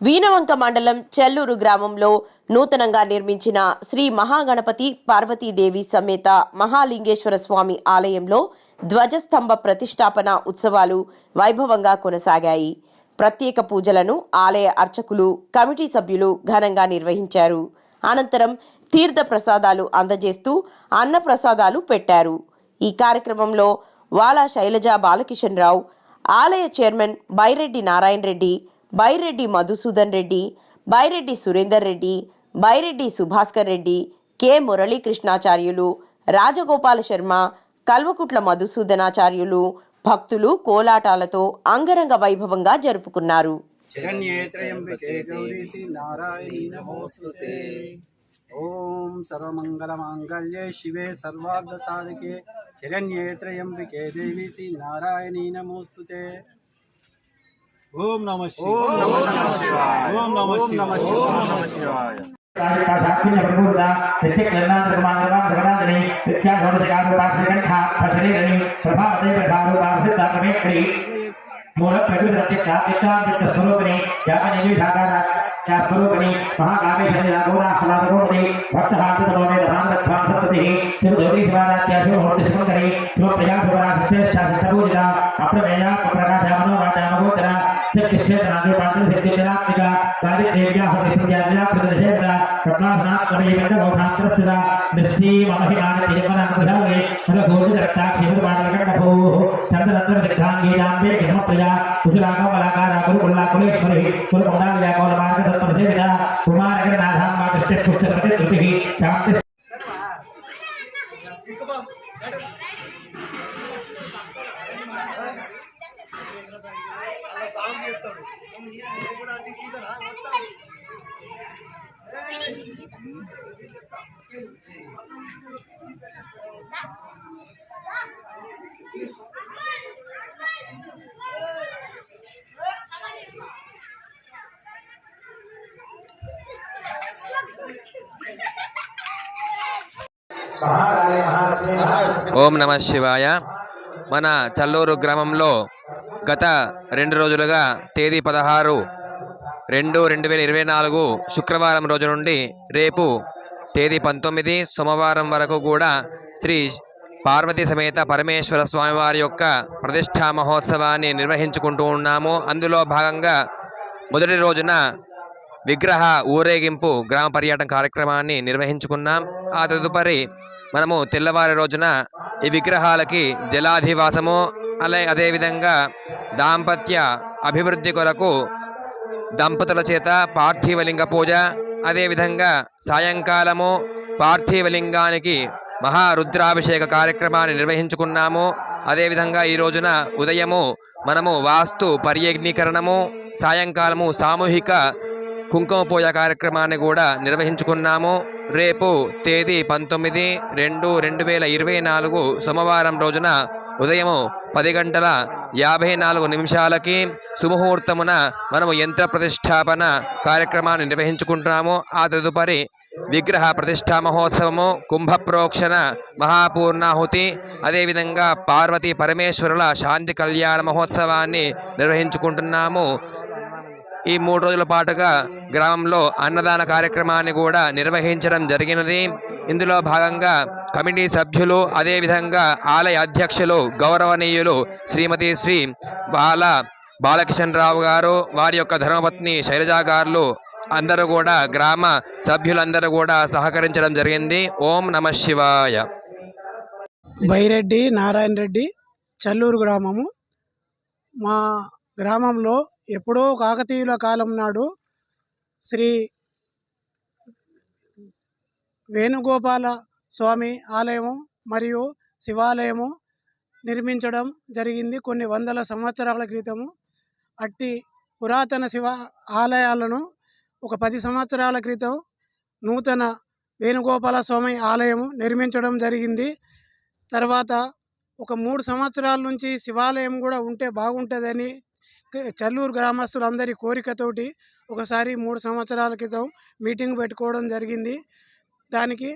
వీనవంక మండలం చెల్లూరు గ్రామంలో నూతనంగా నిర్మించిన శ్రీ మహాగణపతి పార్వతీదేవి సమేత మహాలింగేశ్వర స్వామి ఆలయంలో ధ్వజస్తంభ ప్రతిష్టాపన ఉత్సవాలు వైభవంగా కొనసాగాయి. ప్రత్యేక పూజలను ఆలయ అర్చకులు కమిటీ సభ్యులు ఘనంగా నిర్వహించారు. అనంతరం తీర్థ ప్రసాదాలు అందజేస్తూ అన్న ప్రసాదాలు పెట్టారు. ఈ కార్యక్రమంలో వాలా శైలజ బాలకిషన్ రావు ఆలయ చైర్మన్ బైరెడ్డి నారాయణ రెడ్డి బైరెడ్డి మధుసూదన్ రెడ్డి బైరెడ్డి సురేందర్ రెడ్డి బైరెడ్డి సుభాస్కర్ రెడ్డి కె మురళీకృష్ణాచార్యులు రాజగోపాల శర్మ కల్వకుట్ల మధుసూదనాచార్యులు భక్తులు కోలాటాలతో అంగరంగ వైభవంగా జరుపుకున్నారు. శరణ్యే దేవి శ్రీ నారాయణీ నమోస్తుతే. ఓం సర్వమంగళమాంగళ్యే శివే సర్వార్ధసాధకే శరణ్యే త్రయంబకే దేవి శ్రీ నారాయణీ నమోస్తుతే ఓం నమ ఓం నమః శివాయ ఓం నమ ఓం నమః శివాయ ఓం నమః శివాయ సాక్షిని ప్రపూర్ణ సత్యకరణాంతరమాంగమాంగమాంగని సత్యాఘోషకారుపాశ్రికంఠా ఫసరేగని ప్రభావతే ప్రధారుపాశ్రితాకమేక్షి మూల ప్రకృతిరత్యక్తాత్యక్త స్వరూపిణి యాపనేవి సాకార యా స్వరూపిణి మహాకామేశ్వరి యాగోరాహ్లాదగోపతి భక్తహార్దితమోమే రథాంతత్వాం సత్పతి తిరుగౌరీ శివారాత్యాశివ హోర్తి శివంకరి శివ श्रीकृष्णे धनानुपातन सत्यजना निगा कार्यदेव्या हरिसंज्ञान्या प्रदर्शयता कपाभना कमयेन गौधात्रस्यदा निस्सी ममहिमान मतलब देवनान्तरवे रघोजि रक्ताक्षेमबालकण्डभो चन्द्रनन्दन विद्धाङ्गीनाम्बे गहमप्रिया कुशलाकमलाकाराकुरु कुल्लाकुलेश्वरी कुलमण्डाल्याकौलमार्गधत्परसेविदा कुमारगणनाथाम्बा कृष्णे तो पुष्टसते धृतिः चाप्ति ఓం నమ శివాయ. మన చల్లూరు గ్రామంలో గత రెండు రోజులుగా తేదీ పదహారు రెండు రెండు వేల ఇరవై నాలుగు శుక్రవారం రోజు నుండి రేపు తేదీ పంతొమ్మిది సోమవారం వరకు కూడా శ్రీ పార్వతీ సమేత పరమేశ్వర స్వామివారి యొక్క ప్రతిష్టా మహోత్సవాన్ని నిర్వహించుకుంటూ ఉన్నాము. అందులో భాగంగా మొదటి రోజున విగ్రహ ఊరేగింపు గ్రామ పర్యటన కార్యక్రమాన్ని నిర్వహించుకున్నాం. ఆ తదుపరి మనము తెల్లవారి రోజున ఈ విగ్రహాలకి జలాధివాసము అలా అదేవిధంగా దాంపత్య అభివృద్ధి కొరకు దంపతుల చేత పార్థివలింగ పూజ అదేవిధంగా సాయంకాలము పార్థివలింగానికి మహారుద్రాభిషేక కార్యక్రమాన్ని నిర్వహించుకున్నాము. అదేవిధంగా ఈ రోజున ఉదయము మనము వాస్తు పర్యగ్నీకరణము సాయంకాలము సామూహిక కుంకుమ పూజ కార్యక్రమాన్ని కూడా నిర్వహించుకున్నాము. రేపు తేదీ పంతొమ్మిది రెండు రెండు వేల ఇరవై నాలుగు సోమవారం రోజున ఉదయము పది గంటల యాభై నాలుగు నిమిషాలకి సుముహూర్తమున మనము యంత్ర ప్రతిష్టాపన కార్యక్రమాన్ని నిర్వహించుకుంటున్నాము. ఆ తదుపరి విగ్రహ ప్రతిష్టా మహోత్సవము కుంభ ప్రోక్షణ మహాపూర్ణాహుతి అదేవిధంగా పార్వతీ పరమేశ్వరుల శాంతి కళ్యాణ మహోత్సవాన్ని నిర్వహించుకుంటున్నాము. ఈ మూడు రోజుల పాటుగా గ్రామంలో అన్నదాన కార్యక్రమాన్ని కూడా నిర్వహించడం జరిగినది. ఇందులో భాగంగా కమిటీ సభ్యులు అదేవిధంగా ఆలయ అధ్యక్షులు గౌరవనీయులు శ్రీమతి శ్రీ బాల బాలకిషన్ రావు గారు వారి యొక్క ధర్మపత్ని శైలజా గారు అందరూ కూడా గ్రామ సభ్యులందరూ కూడా సహకరించడం జరిగింది. ఓం నమ శివాయ. బైరెడ్డి నారాయణ రెడ్డి చల్లూరు గ్రామము. మా గ్రామంలో ఎప్పుడో కాకతీయుల కాలం నాడు శ్రీ వేణుగోపాల స్వామి ఆలయము మరియు శివాలయము నిర్మించడం జరిగింది కొన్ని వందల సంవత్సరాల క్రితము. అట్టి పురాతన శివ ఆలయాలను ఒక పది సంవత్సరాల క్రితం నూతన వేణుగోపాల స్వామి ఆలయము నిర్మించడం జరిగింది. తర్వాత ఒక మూడు సంవత్సరాల నుంచి శివాలయం కూడా ఉంటే బాగుంటుందని చల్లూరు గ్రామస్తులందరి కోరికతోటి ఒకసారి మూడు సంవత్సరాల క్రితం మీటింగ్ పెట్టుకోవడం జరిగింది. దానికి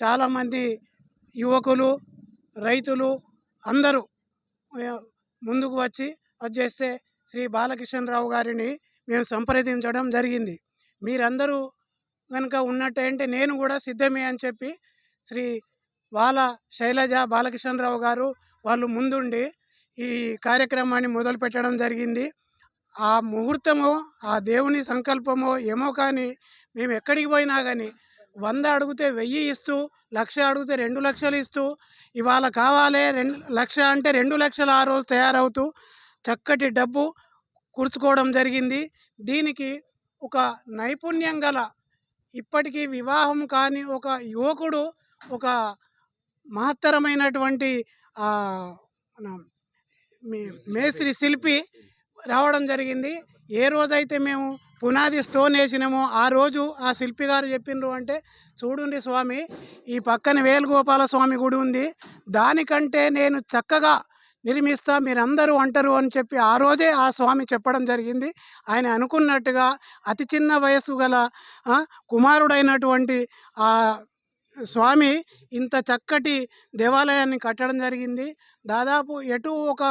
చాలామంది యువకులు రైతులు అందరూ ముందుకు వచ్చి వచ్చేస్తే శ్రీ బాలకృష్ణరావు గారిని మేము సంప్రదించడం జరిగింది. మీరందరూ కనుక ఉన్నట్టంటే నేను కూడా సిద్ధమే అని చెప్పి శ్రీ బాల శైలజ బాలకృష్ణరావు గారు వాళ్ళు ముందుండి ఈ కార్యక్రమాన్ని మొదలు పెట్టడం జరిగింది. ఆ ముహూర్తమో ఆ దేవుని సంకల్పమో ఏమో కానీ మేము ఎక్కడికి పోయినా కానీ వంద అడిగితే వెయ్యి ఇస్తూ లక్ష అడిగితే రెండు లక్షలు ఇస్తూ ఇవాళ కావాలి రెండు లక్ష అంటే రెండు లక్షలు ఆ రోజు తయారవుతూ చక్కటి డబ్బు కూర్చుకోవడం జరిగింది. దీనికి ఒక నైపుణ్యం గల ఇప్పటికీ వివాహం కాని ఒక యువకుడు ఒక మహత్తరమైనటువంటి మేస్త్రి శిల్పి రావడం జరిగింది. ఏ రోజైతే మేము పునాది స్టోన్ వేసినామో ఆ రోజు ఆ శిల్పి గారు చెప్పిండ్రు అంటే చూడండి స్వామి ఈ పక్కన వేలుగోపాల స్వామి గుడి ఉంది. దానికంటే నేను చక్కగా నిర్మిస్తా మీరందరూ అంటారు అని చెప్పి ఆ రోజే ఆ స్వామి చెప్పడం జరిగింది. ఆయన అనుకున్నట్టుగా అతి చిన్న వయస్సు గల కుమారుడైనటువంటి ఆ స్వామి ఇంత చక్కటి దేవాలయాన్ని కట్టడం జరిగింది. దాదాపు ఎటు ఒక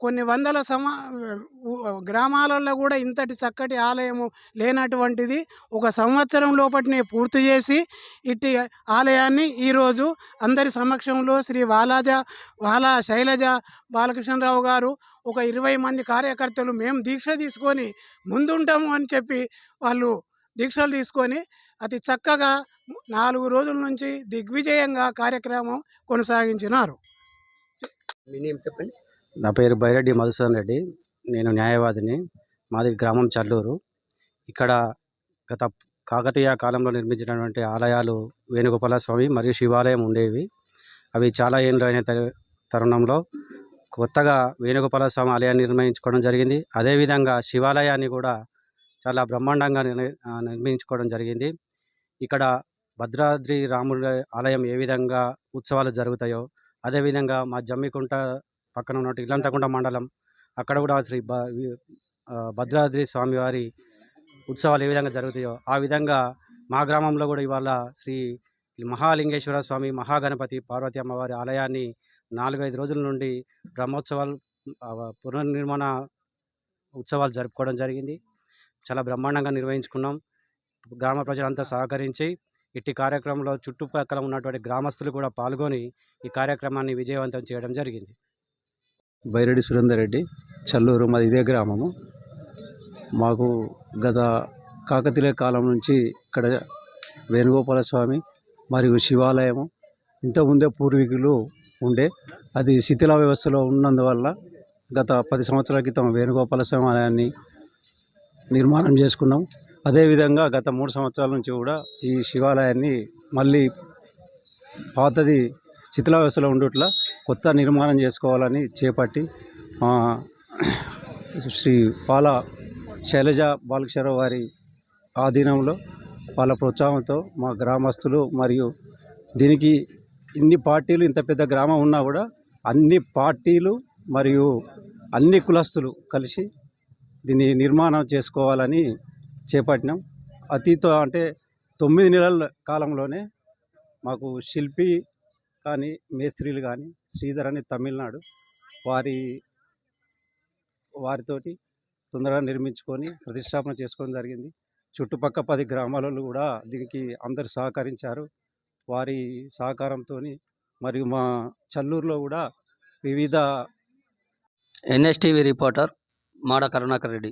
కొన్ని వందల సమా గ్రామాలలో కూడా ఇంతటి చక్కటి ఆలయము లేనటువంటిది ఒక సంవత్సరం లోపటినే పూర్తి చేసి ఇట్టి ఆలయాన్ని ఈరోజు అందరి సమక్షంలో శ్రీ బాలాజ బాలా శైలజ బాలకృష్ణరావు గారు ఒక ఇరవై మంది కార్యకర్తలు మేము దీక్ష తీసుకొని ముందుంటాము అని చెప్పి వాళ్ళు దీక్షలు తీసుకొని అతి చక్కగా నాలుగు రోజుల నుంచి దిగ్విజయంగా కార్యక్రమం కొనసాగించినారు. నా పేరు బైరెడ్డి మధుసూదన్ రెడ్డి. నేను న్యాయవాదిని. మాది గ్రామం చల్లూరు. ఇక్కడ గత కాకతీయ కాలంలో నిర్మించినటువంటి ఆలయాలు వేణుగోపాల స్వామి మరియు శివాలయం ఉండేవి. అవి చాలా ఏళ్ళు అయిన తరుణంలో కొత్తగా వేణుగోపాల స్వామి ఆలయాన్ని నిర్మించుకోవడం జరిగింది. అదేవిధంగా శివాలయాన్ని కూడా చాలా బ్రహ్మాండంగా నిర్మించుకోవడం జరిగింది. ఇక్కడ భద్రాద్రి రాముడి ఆలయం ఏ విధంగా ఉత్సవాలు జరుగుతాయో అదేవిధంగా మా జమ్మికుంట పక్కన ఉన్నట్టు ఇల్లంతకుంట మండలం. అక్కడ కూడా శ్రీ బ- భద్రాద్రి స్వామివారి ఉత్సవాలు ఏ విధంగా జరుగుతాయో ఆ విధంగా మా గ్రామంలో కూడా ఇవాళ శ్రీ మహాలింగేశ్వర స్వామి మహాగణపతి పార్వతి అమ్మవారి ఆలయాన్ని నాలుగైదు రోజుల నుండి బ్రహ్మోత్సవాలు పునర్నిర్మాణ ఉత్సవాలు జరుపుకోవడం జరిగింది. చాలా బ్రహ్మాండంగా నిర్వహించుకున్నాం. గ్రామ ప్రజలంతా సహకరించి ఇట్టి కార్యక్రమంలో చుట్టుపక్కల ఉన్నటువంటి గ్రామస్తులు కూడా పాల్గొని ఈ కార్యక్రమాన్ని విజయవంతం చేయడం జరిగింది. బైరెడ్డి సురేందర్ రెడ్డి చల్లూరు మాది ఇదే గ్రామము. మాకు గత కాకతీయ కాలం నుంచి ఇక్కడ వేణుగోపాల స్వామి మరియు శివాలయము ఇంతకుముందే పూర్వీకులు ఉండే. అది శిథిల వ్యవస్థలో ఉన్నందువల్ల గత పది సంవత్సరాల క్రితం వేణుగోపాల స్వామి ఆలయాన్ని నిర్మాణం చేసుకున్నాం. అదేవిధంగా గత మూడు సంవత్సరాల నుంచి కూడా ఈ శివాలయాన్ని మళ్ళీ పాతది శిథిల వ్యవస్థలో ఉండుట్లా కొత్త నిర్మాణం చేసుకోవాలని చేపట్టి శ్రీ పాల శైలజ బాలకిషోర వారి ఆధీనంలో వాళ్ళ ప్రోత్సాహంతో మా గ్రామస్తులు మరియు దీనికి ఇన్ని పార్టీలు ఇంత పెద్ద గ్రామం ఉన్నా కూడా అన్ని పార్టీలు మరియు అన్ని కులస్తులు కలిసి దీన్ని నిర్మాణం చేసుకోవాలని చేపట్టినాం. అతితో అంటే తొమ్మిది నెలల కాలంలోనే మాకు శిల్పి కానీ మేస్త్రీలు కానీ శ్రీధర్ అని తమిళనాడు వారి వారితోటి తొందరగా నిర్మించుకొని ప్రతిష్టాపన చేసుకోవడం జరిగింది. చుట్టుపక్క పది గ్రామాలలో కూడా దీనికి అందరు సహకరించారు. వారి సహకారంతో మరియు మా చల్లూరులో కూడా వివిధ ఎన్ఎస్టీవీ రిపోర్టర్ మాడ కరుణాకర్ రెడ్డి.